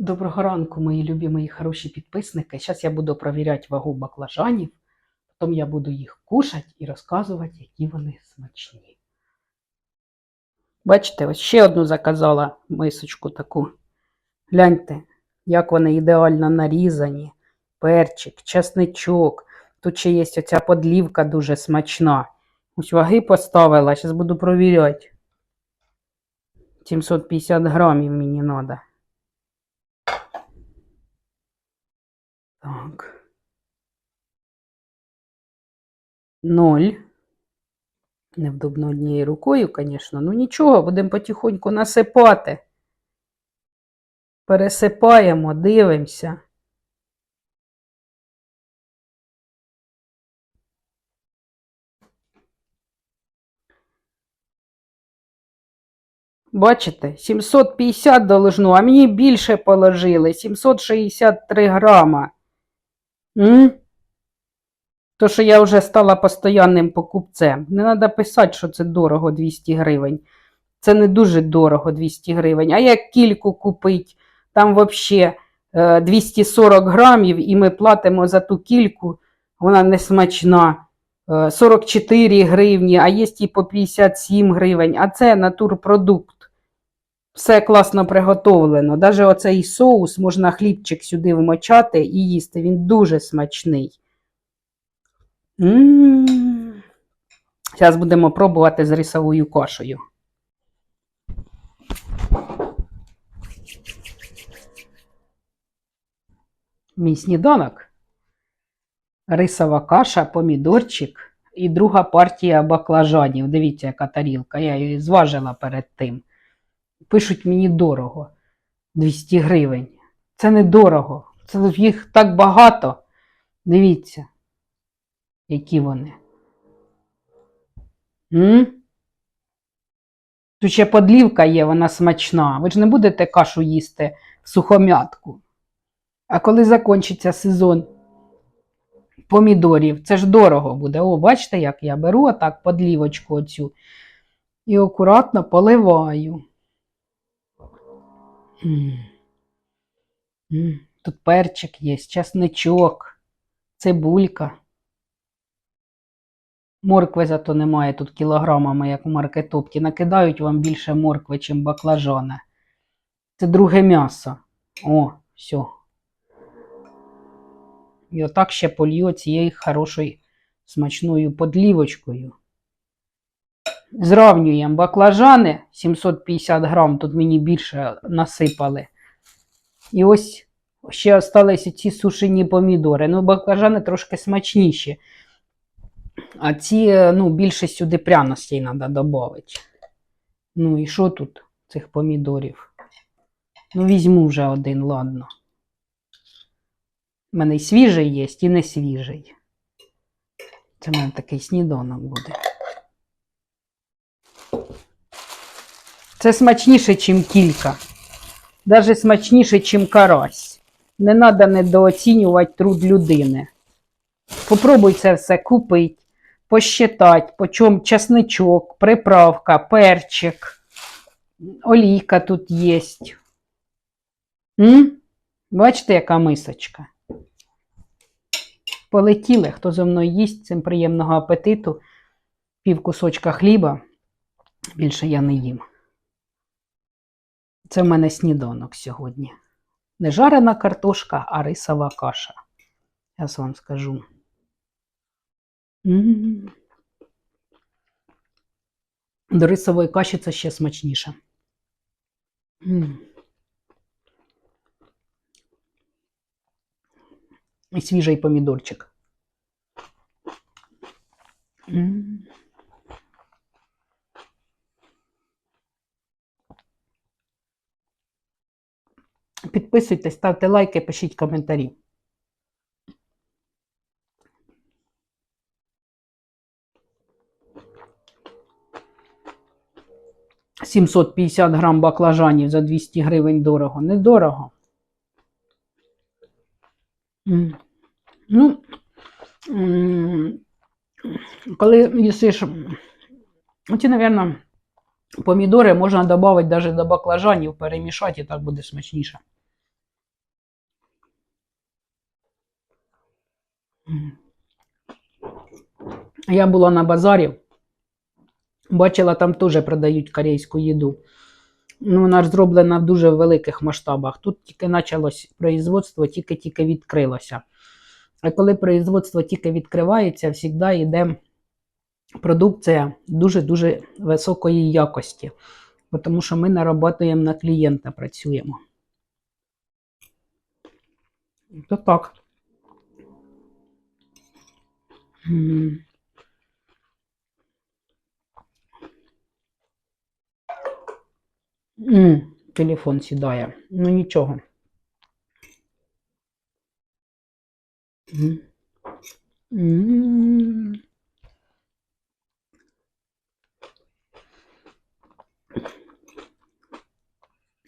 Доброго ранку, мої любі, мої хороші підписники. Зараз я буду перевіряти вагу баклажанів, потім я буду їх кушати і розказувати, які вони смачні. Бачите, ось ще одну заказала мисочку таку. Гляньте, як вони ідеально нарізані. Перчик, чесничок. Тут ще є оця подлівка дуже смачна. Ось ваги поставила, зараз буду провіряти. 750 грамів мені треба. Так. Ноль. Невдобно однією рукою, звісно. Ну нічого, будемо потихоньку насипати. Пересипаємо, дивимося. Бачите, 750 должно, а мені більше положили. 763 грама. М? То, що я вже стала постоянним покупцем. Не треба писати, що це дорого 200 гривень. Це не дуже дорого 200 гривень. А як кільку купить, там взагалі 240 грамів, і ми платимо за ту кільку, вона не смачна. Е, 44 гривні, а є і по 57 гривень. А це натурпродукт. Все класно приготовлено. Навіть оцей соус можна хлібчик сюди вмочати і їсти. Він дуже смачний. Зараз будемо пробувати з рисовою кашею. Мій сніданок. Рисова каша, помідорчик і друга партія баклажанів. Дивіться, яка тарілка. Я її зважила перед тим. Пишуть мені дорого. 200 гривень. Це не дорого. Це їх так багато. Дивіться, які вони. М? Тут ще подлівка є, вона смачна. Ви ж не будете кашу їсти в сухомятку. А коли закінчиться сезон помідорів, це ж дорого буде. О, бачите, як я беру отак подлівочку оцю і акуратно поливаю. Тут перчик є, часничок, цибулька. Моркви зато немає тут кілограмами, як у маркетопті. Накидають вам більше моркви, чим баклажани. Це друге м'ясо. О, все. І отак ще полью цією хорошою смачною подлівочкою. Зравнюємо баклажани 750 грам, тут мені більше насипали. І ось ще залишилися ці сушені помідори. Ну, баклажани трошки смачніші. А ці, ну, більше сюди пряностей треба додати. Ну і що тут цих помідорів? Ну, візьму вже один, ладно. У мене і свіжий є, і не свіжий. Це в мене такий сніданок буде. Це смачніше, ніж кілька. Даже смачніше, ніж карась. Не треба недооцінювати труд людини. Попробуй це все купити, посчитати, по чому часничок, приправка, перчик, олійка тут є. М? Бачите, яка мисочка? Полетіли, хто зо мною їсть, цим приємного апетиту, пів кусочка хліба. Більше я не їм. Це в мене сніданок сьогодні. Не жарена картошка, а рисова каша. Я вам скажу. М. До рисової каші це ще смачніше. М. І свіжий помідорчик. М. Підписуйтесь, ставте лайки, пишіть коментарі. Сімсот п'ятдесят грам баклажанів за 200 гривень дорого. Недорого. Ну, коли їсиш, ці, мабуть, помідори можна додати навіть до баклажанів, перемішати і так буде смачніше. Я була на базарі, бачила, там теж продають корейську їду. Ну, вона ж зроблена в дуже великих масштабах. Тут тільки почалось производство, тільки-тільки відкрилося. А коли производство тільки відкривається, завжди йде продукція дуже-дуже високої якості. Тому що ми наработуємо на клієнта, працюємо. То так. М. Телефон сідає. Ну нічого. М.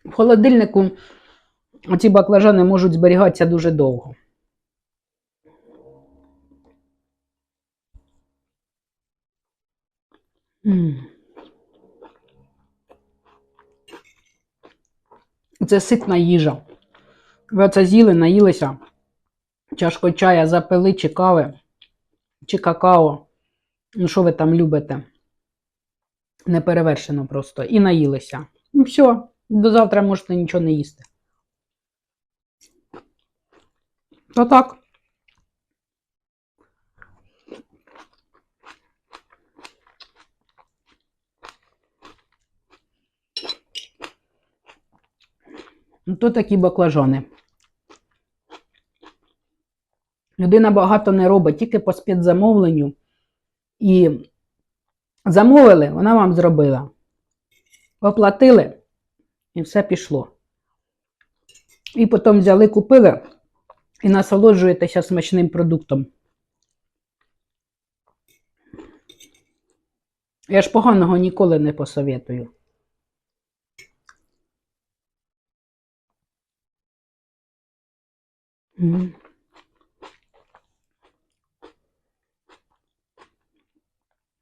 В холодильнику ці баклажани можуть зберігатися дуже довго. М. Це ситна їжа. Ви оце з'їли, наїлися, чашку чая запили, чи кави, чи какао. Ну, що ви там любите? Неперевершено просто. І наїлися. І все, до завтра можете нічого не їсти. То так. Ну, То такі баклажани. Людина багато не робить, тільки по спецзамовленню. І замовили, вона вам зробила. Оплатили, і все пішло. І потім взяли, купили і насолоджуєтеся смачним продуктом. Я ж поганого ніколи не посоветую. М.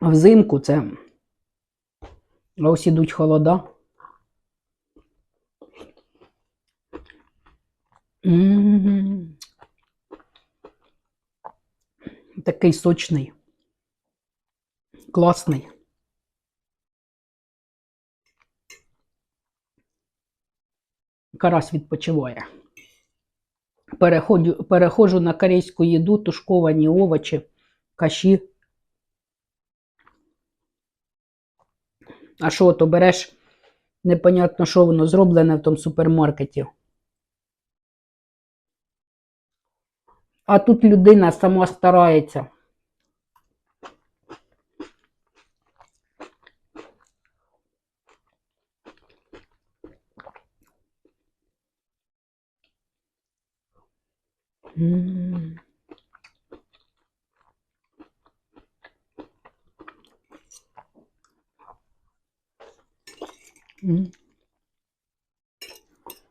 Взимку це ось ідуть холода. М. Такий сочний. Класний. Карась відпочиває. Переходжу, переходжу на корейську їду, тушковані овочі, каші. А що, то береш непонятно, що воно зроблене в тому супермаркеті. А тут людина сама старається.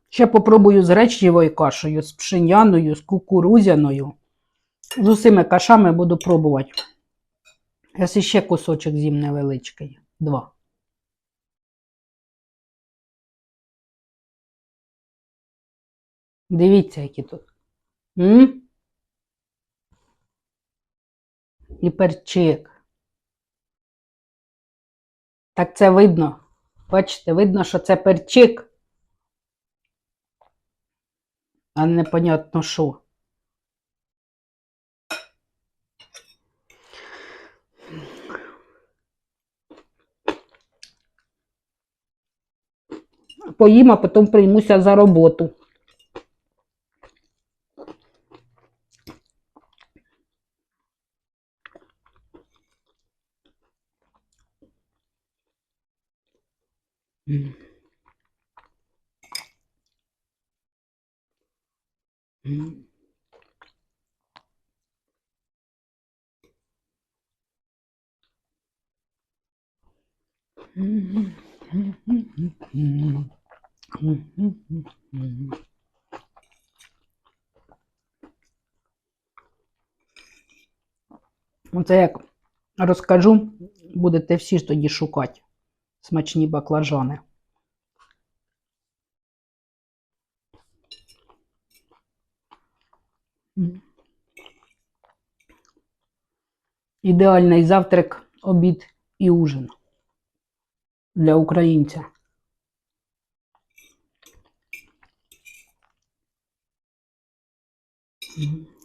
Ще попробую з речневою кашею, з пшеняною, з кукурузяною. З усіми кашами буду пробувати. Зараз ще кусочок з'їм невеличкий. Два. Дивіться, які тут. М? І перчик. Так це видно. Бачите, видно, що це перчик. А непонятно що. Поїм, а потім приймуся за роботу. Оце як розкажу, будете всі ж тоді шукати смачні баклажани. Ідеальний завтрак, обід і ужин для українця.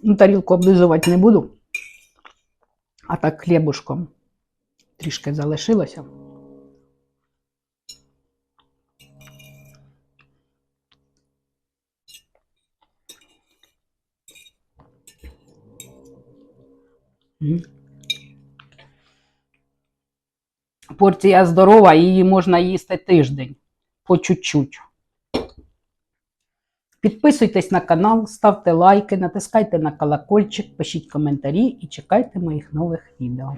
Ну, тарілку облизувати не буду, а так хлібушком трішки залишилося. Порція здорова, її можна їсти тиждень по чуть-чуть. Підписуйтесь на канал, ставте лайки, натискайте на колокольчик, пишіть коментарі і чекайте моїх нових відео.